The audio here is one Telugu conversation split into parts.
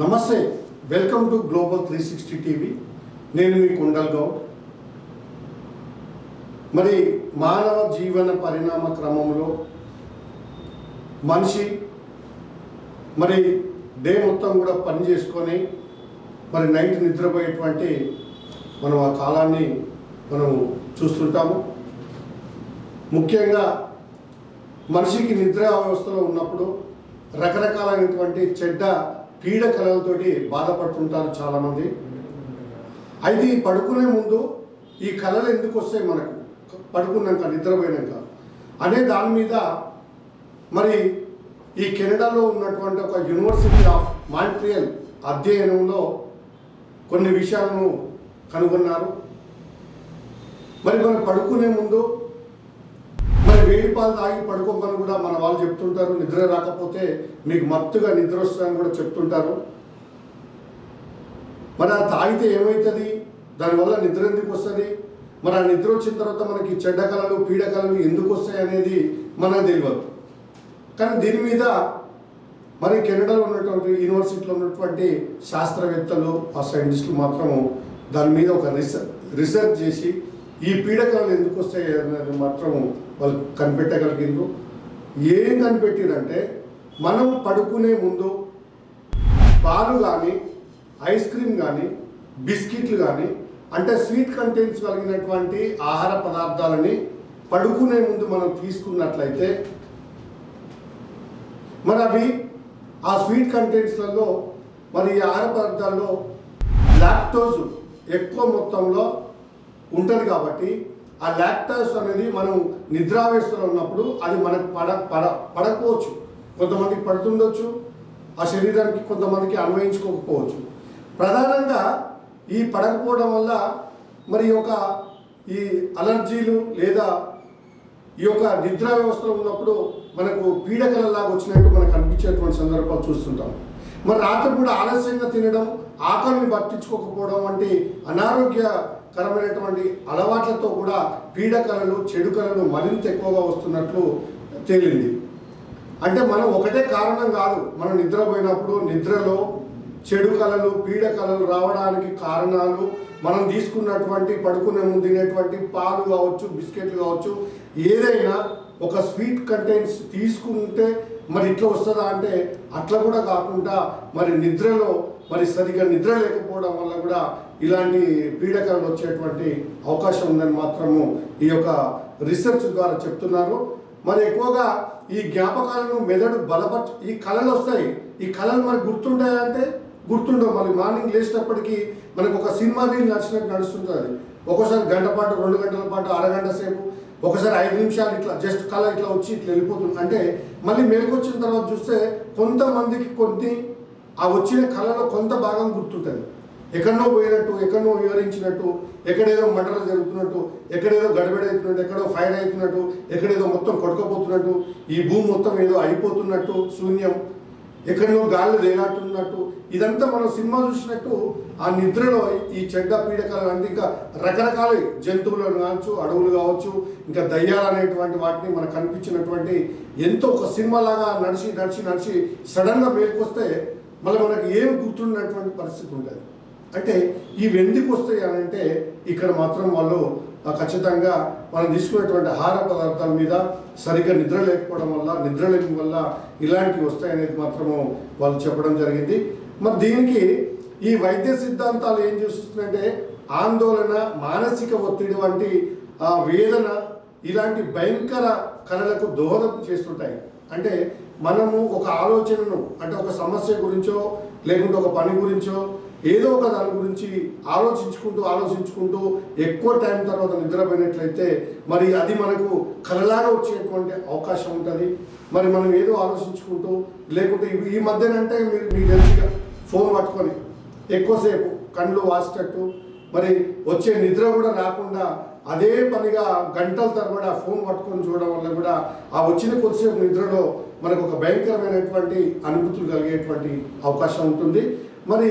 నమస్తే welcome to global three sixty TV. నేను మీ కుండల్ గౌడ్. మరి మానవ జీవన పరిణామ క్రమంలో మనిషి మరి డే మొత్తం కూడా పని చేసుకొని మరి నైట్ నిద్రపోయేటువంటి మనం ఆ కాలాన్ని మనం చూస్తుంటాము. ముఖ్యంగా మనిషికి నిద్ర అవస్థలో ఉన్నప్పుడు రకరకాలైనటువంటి చెడ్డ పీడకలలతోటి బాధపడుతుంటారు చాలామంది. అయితే ఈ పడుకునే ముందు ఈ కళలు ఎందుకు వస్తాయి మనకు? పడుకున్నాక నిద్రపోయినాక. అనే దాని మీద మరి ఈ కెనడాలో ఉన్నటువంటి ఒక యూనివర్సిటీ ఆఫ్ మాంట్రియల్ అధ్యయనంలో కొన్ని విషయాలను కనుగొన్నారు. మరి మనం పడుకునే ముందు వేడి పాలు తాగి పడుకోమని కూడా మన వాళ్ళు చెప్తుంటారు. నిద్ర రాకపోతే మీకు మత్తుగా నిద్ర వస్తుందని కూడా చెప్తుంటారు. మరి ఆ తాగితే ఏమవుతుంది దానివల్ల నిద్ర ఎందుకు వస్తుంది? మరి ఆ నిద్ర వచ్చిన తర్వాత మనకి చెడ్డ కళలు పీడ కళలు ఎందుకు వస్తాయి అనేది మనకు తెలియదు. కానీ దీని మీద మరి కెనడాలో ఉన్నటువంటి యూనివర్సిటీలో ఉన్నటువంటి శాస్త్రవేత్తలు ఆ సైంటిస్టులు మాత్రము దాని మీద ఒక రీసెర్చ్ రీసెర్చ్ చేసి ఈ పీడకలు ఎందుకు వస్తాయి అనేది మాత్రం వాళ్ళు కనిపెట్టగలిగిండ్రు. ఏం కనిపెట్టిరంటే మనం పడుకునే ముందు పాలు కానీ ఐస్ క్రీమ్ కానీ బిస్కెట్లు కానీ అంటే స్వీట్ కంటెంట్స్ కలిగినటువంటి ఆహార పదార్థాలని పడుకునే ముందు మనం తీసుకున్నట్లయితే మరి అవి ఆ స్వీట్ కంటెంట్స్లలో మరి ఈ ఆహార పదార్థాల్లో లాక్టోజ్ ఎక్కువ మొత్తంలో ఉంటుంది కాబట్టి ఆ లాక్టోస్ అనేది మనం నిద్రావేశంలో ఉన్నప్పుడు అది మనకు పడ పడ పడకపోవచ్చు. కొంతమందికి పడుతుండొచ్చు. ఆ శరీరానికి కొంతమందికి అన్వయించుకోకపోవచ్చు. ప్రధానంగా ఈ పడకపోవడం వల్ల మరి ఒక ఈ అలర్జీలు లేదా ఈ యొక్క నిద్ర వ్యవస్థలో ఉన్నప్పుడు మనకు పీడకలలాగా వచ్చినట్టు మనకు అనిపించేటువంటి సందర్భాలు చూస్తుంటాం. మరి రాత్రి కూడా ఆలస్యంగా తినడం ఆకలిని పట్టించుకోకపోవడం వంటి అనారోగ్య కరమైనటువంటి అలవాట్లతో కూడా పీడకలలు చెడు కళలు మరింత ఎక్కువగా వస్తున్నట్లు తేలింది. అంటే మనం ఒకటే కారణం కాదు మనం నిద్రపోయినప్పుడు నిద్రలో చెడు కళలు పీడ కళలు రావడానికి కారణాలు మనం తీసుకున్నటువంటి పడుకునే ముందు తినేటువంటి పాలు కావచ్చు బిస్కెట్లు కావచ్చు ఏదైనా ఒక స్వీట్ కంటెంట్స్ తీసుకుంటే మరి ఇట్లా వస్తుందా అంటే అట్లా కూడా కాకుండా మరి నిద్రలో మరి సరిగ్గా నిద్ర లేకపోవడం వల్ల కూడా ఇలాంటి పీడకలు వచ్చేటువంటి అవకాశం ఉందని మాత్రము ఈ యొక్క రీసెర్చ్ ద్వారా చెప్తున్నారు. మరి ఎక్కువగా ఈ జ్ఞాపకాలను మెదడు బలపరచ ఈ కళలు వస్తాయి. ఈ కళలు మరి గుర్తుంటాయంటే గుర్తుండవు. మరి మార్నింగ్ లేచినప్పటికీ మనకు ఒక సినిమా రీల్ నడిచినట్టు నడుస్తుంటుంది. ఒక్కోసారి గంట పాటు రెండు గంటల పాటు అరగంట సేపు ఒకసారి ఐదు నిమిషాలు ఇట్లా జస్ట్ కళ ఇట్లా వచ్చి ఇట్లా వెళ్ళిపోతుంది. అంటే మళ్ళీ మేలుకొచ్చిన తర్వాత చూస్తే కొంతమందికి కొన్ని ఆ వచ్చిన కళలో కొంత భాగం గుర్తుంటుంది. ఎక్కడనో పోయినట్టు ఎక్కడనో వివరించినట్టు ఎక్కడేదో మర్డర్ జరుగుతున్నట్టు ఎక్కడేదో గడబడి అవుతున్నట్టు ఎక్కడో ఫైర్ అవుతున్నట్టు ఎక్కడేదో మొత్తం కొట్టుకపోతున్నట్టు ఈ భూమి మొత్తం ఏదో అయిపోతున్నట్టు శూన్యం ఎక్కడో గాలి తేలాటున్నట్టు ఇదంతా మనం సినిమా చూసినట్టు ఆ నిద్రలో ఈ చెడ్డ పీడకలు అంటే ఇంకా రకరకాల జంతువులు కావచ్చు అడవులు కావచ్చు ఇంకా దయ్యాలు అనేటువంటి వాటిని మనకు కనిపించినటువంటి ఎంతో ఒక సినిమా లాగా నడిచి నడిచి నడిచి సడన్గా మేలుకొస్తే మళ్ళీ మనకి ఏం గుర్తున్నటువంటి పరిస్థితి ఉంటుంది అంటే ఇవి ఎందుకు వస్తాయి అని అంటే ఇక్కడ మాత్రం వాళ్ళు ఖచ్చితంగా మనం తీసుకునేటువంటి ఆహార పదార్థాల మీద సరిగ్గా నిద్ర లేకపోవడం వల్ల నిద్ర లేని వల్ల ఇలాంటివి వస్తాయనేది మాత్రము వాళ్ళు చెప్పడం జరిగింది. మరి దీనికి ఈ వైద్య సిద్ధాంతాలు ఏం చూస్తుందంటే ఆందోళన మానసిక ఒత్తిడి వంటి ఆ, వేదన ఇలాంటి భయంకర కళలకు దోహదం చేస్తుంటాయి. అంటే మనము ఒక ఆలోచనను అంటే ఒక సమస్య గురించో లేకుంటే ఒక పని గురించో ఏదో ఒక దాని గురించి ఆలోచించుకుంటూ ఆలోచించుకుంటూ ఎక్కువ టైం తర్వాత నిద్రపోయినట్లయితే మరి అది మనకు కలలాగా వచ్చేటువంటి అవకాశం ఉంటుంది. మరి మనం ఏదో ఆలోచించుకుంటూ లేకుంటే ఈ మధ్యనంటే మీరు మీకు తెలిసిగా ఫోన్ పట్టుకొని ఎక్కువసేపు కళ్ళు వాసేటట్టు మరి వచ్చే నిద్ర కూడా రాకుండా అదే పనిగా గంటల తరబడి ఆ ఫోన్ పట్టుకొని చూడడం వల్ల కూడా ఆ వచ్చిన కొద్దిసేపు నిద్రలో మనకు ఒక భయంకరమైనటువంటి అనుభూతులు కలిగేటువంటి అవకాశం ఉంటుంది. మరి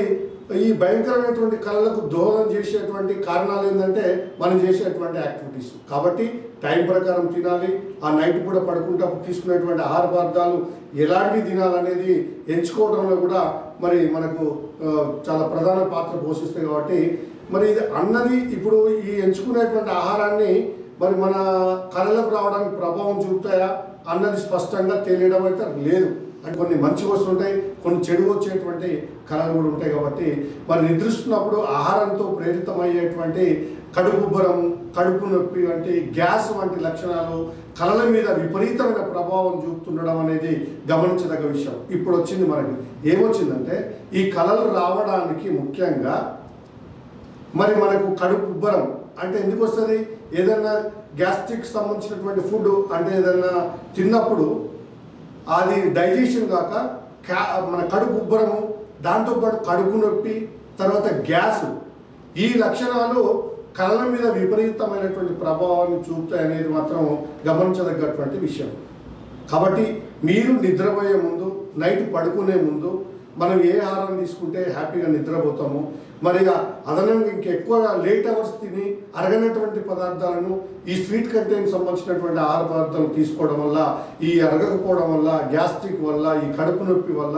ఈ భయంకరమైనటువంటి కళలకు దోహదం చేసేటువంటి కారణాలు ఏంటంటే మనం చేసేటువంటి యాక్టివిటీస్ కాబట్టి టైం ప్రకారం తినాలి ఆ నైట్ కూడా పడుకుంటప్పుడు తీసుకునేటువంటి ఆహార పదార్థాలు ఎలాంటివి తినాలనేది ఎంచుకోవడంలో కూడా మరి మనకు చాలా ప్రధాన పాత్ర పోషిస్తాయి కాబట్టి మరి ఇది అన్నది ఇప్పుడు ఈ ఎంచుకునేటువంటి ఆహారాన్ని మరి మన కళలకు రావడానికి ప్రభావం చూపుతాయా? అన్నది స్పష్టంగా తెలియడం అయితే లేదు. అంటే కొన్ని మంచి వస్తుంటాయి కొన్ని చెడు వచ్చేటువంటి కళలు కూడా ఉంటాయి కాబట్టి మరి నిద్రిస్తున్నప్పుడు ఆహారంతో ప్రేరితమయ్యేటువంటి కడుపుబ్బరం కడుపు నొప్పి వంటి గ్యాస్ వంటి లక్షణాలు కళల మీద విపరీతమైన ప్రభావం చూపుతుండడం అనేది గమనించదగ్గ విషయం. ఇప్పుడు వచ్చింది మనకి. ఏమొచ్చిందంటే ఈ కళలు రావడానికి ముఖ్యంగా మరి మనకు కడుపు ఉబ్బరం. అంటే ఎందుకు వస్తుంది ఏదైనా గ్యాస్ట్రిక్ సంబంధించినటువంటి ఫుడ్ అంటే ఏదైనా తిన్నప్పుడు అది డైజెషన్ కాక క్యా మన కడుపు ఉబ్బరము దాంతోపాటు కడుపు నొప్పి తర్వాత గ్యాస్. ఈ లక్షణాలు కళ్ళ మీద విపరీతమైనటువంటి ప్రభావాన్ని చూపుతాయి అనేది మాత్రం గమనించదగ్గటువంటి విషయం. కాబట్టి మీరు నిద్రపోయే ముందు నైట్ పడుకునే ముందు మనం ఏ ఆహారం తీసుకుంటే హ్యాపీగా నిద్రపోతాము మరి ఇక అదనంగా ఇంకెక్కువ లేట్ అవర్స్ తిని అరగనటువంటి పదార్థాలను ఈ స్వీట్ కంటెంట్ సంబంధించినటువంటి ఆహార పదార్థాలు తీసుకోవడం వల్ల ఈ అరగకపోవడం వల్ల గ్యాస్ట్రిక్ వల్ల ఈ కడుపు నొప్పి వల్ల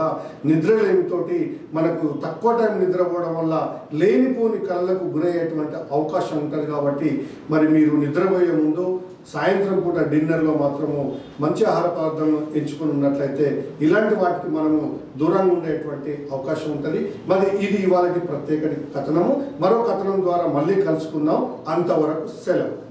నిద్రలేమితోటి మనకు తక్కువ టైం నిద్రపోవడం వల్ల లేనిపోని కళ్ళకు గురయ్యేటువంటి అవకాశం ఉంటుంది కాబట్టి మరి మీరు నిద్రపోయే ముందు సాయంత్రం పూట డిన్నర్లో మాత్రము మంచి ఆహార పదార్థాలను ఎంచుకుని ఉన్నట్లయితే ఇలాంటి వాటికి మనము దూరంగా ఉండేటువంటి అవకాశం ఉంటుంది. మరి ఇది ఇవాళ ప్రత్యేక కథనము. మరో కథనం ద్వారా మళ్ళీ కలుసుకుందాం. అంతవరకు సెలవు.